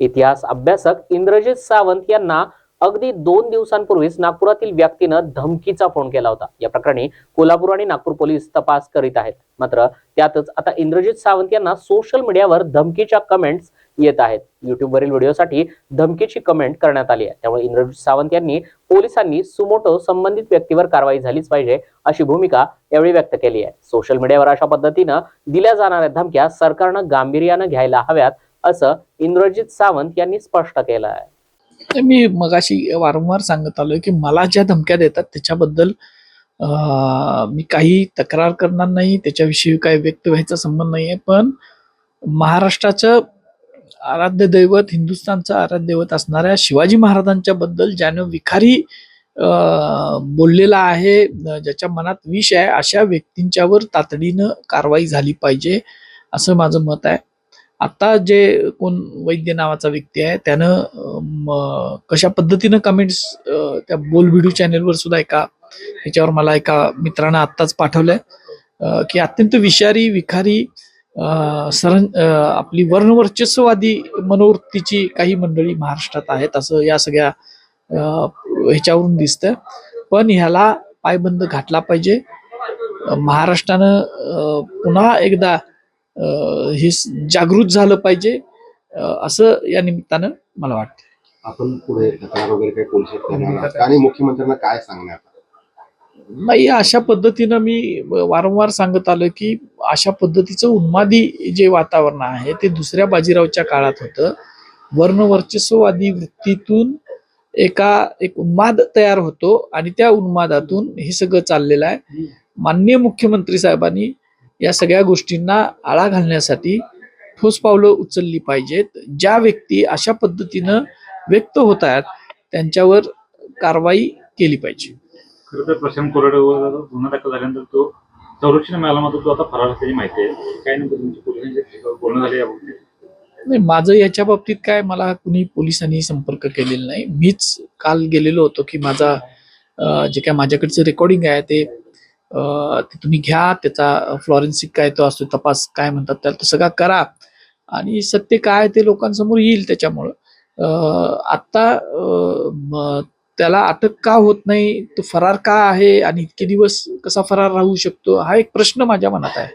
इतिहास अभ्यासक इंद्रजित सावंत यांना अगदी दोन दिवसांपूर्वीच नागपुरातील व्यक्तीनं धमकीचा फोन केला होता. या प्रकरणी कोल्हापूर आणि नागपूर पोलीस तपास करीत आहेत. मात्र त्यातच आता इंद्रजित सावंत यांना सोशल मीडियावर धमकीच्या कमेंट्स येत आहेत. युट्यूबवरील व्हिडिओसाठी धमकीची कमेंट करण्यात आली आहे. त्यामुळे इंद्रजित सावंत यांनी पोलिसांनी सुमोटो संबंधित व्यक्तीवर कारवाई झालीच पाहिजे अशी भूमिका यावेळी व्यक्त केली आहे. सोशल मीडियावर अशा पद्धतीनं दिल्या जाणाऱ्या धमक्या सरकारनं गांभीर्यानं घ्यायला हव्यात असं इंद्रजित सावंत यांनी स्पष्ट केलं आहे. मी मगाशी वारंवार सांगत आलोय की मला ज्या धमक्या देतात त्याच्याबद्दल मी काही तक्रार करणार नाही त्याच्याविषयी काही व्यक्त व्हायचा संबंध नाही आहे पण महाराष्ट्राचं आराध्य दैवत हिंदुस्थानचं आराध्य दैवत असणाऱ्या शिवाजी महाराजांच्या बद्दल ज्यानं विखारी बोललेला आहे ज्याच्या मनात विष आहे अशा व्यक्तींच्यावर तातडीनं कारवाई झाली पाहिजे असं माझं मत आहे. आता जे कोण वैद्य नावाचा व्यक्ती आहे त्यानं कशा पद्धतीनं कमेंट्स त्या बोल व्हिडिओ चॅनेलवर सुद्धा एका ह्याच्यावर मला एका मित्रानं आत्ताच पाठवलंय की अत्यंत विषारी विखारी अं, सरण आपली वर्णवर्चस्ववादी मनोवृत्तीची काही मंडळी महाराष्ट्रात आहेत असं या सगळ्या ह्याच्यावरून दिसतं पण ह्याला पायबंद घातला पाहिजे. महाराष्ट्रानं पुन्हा एकदा हे जागृत झालं पाहिजे. असं या निमित्तानं मला वाटतं. आपण पुढे तक्रार वगैरे काही पोलिसात? आणि मुख्यमंत्र्यांना काय सांगणार? नाही अशा पद्धतीनं मी वारंवार सांगत आलो की अशा पद्धतीचं उन्मादी जे वातावरण आहे ते दुसऱ्या बाजीरावच्या काळात होतं. वर्णवर्चस्ववादी वृत्तीतून एका एक उन्माद तयार होतो आणि त्या उन्मादातून हे सगळं चाललेलं आहे. माननीय मुख्यमंत्री साहेबांनी या सगळ्या गोष्टींना आळा घालण्यासाठी ठोस पावलं उचलली पाहिजेत. ज्या व्यक्ती अशा पद्धतीनं व्यक्त होत आहेत त्यांच्यावर कारवाई केली पाहिजे. खरं तर प्रशांत कोरडेवर गुन्हा दाखल झाल्यानंतर तो संरक्षण मिळाला मात्र तो आता फरार असल्याची माहिती आहे. काय नेमकं तुमच्या पोलिसांचे बोलणं झाले याबाबतीत नाही माझं याच्या बाबतीत काय मला कुणी पोलिसांनी संपर्क केलेला नाही. मीच काल गेलेलो होतो की माझा जे काय माझ्याकडचं रेकॉर्डिंग आहे ते ते तुम्ही घ्या त्याचा फ्लॉरेन्सिक काय तो असतो तपास काय म्हणतात त्याला तो सगळा करा. आणि सत्य काय ते लोकांसमोर येईल त्याच्यामुळं. आत्ता त्याला अटक का होत नाही तो फरार का आहे आणि इतके दिवस कसा फरार राहू शकतो हा एक प्रश्न माझ्या मनात आहे.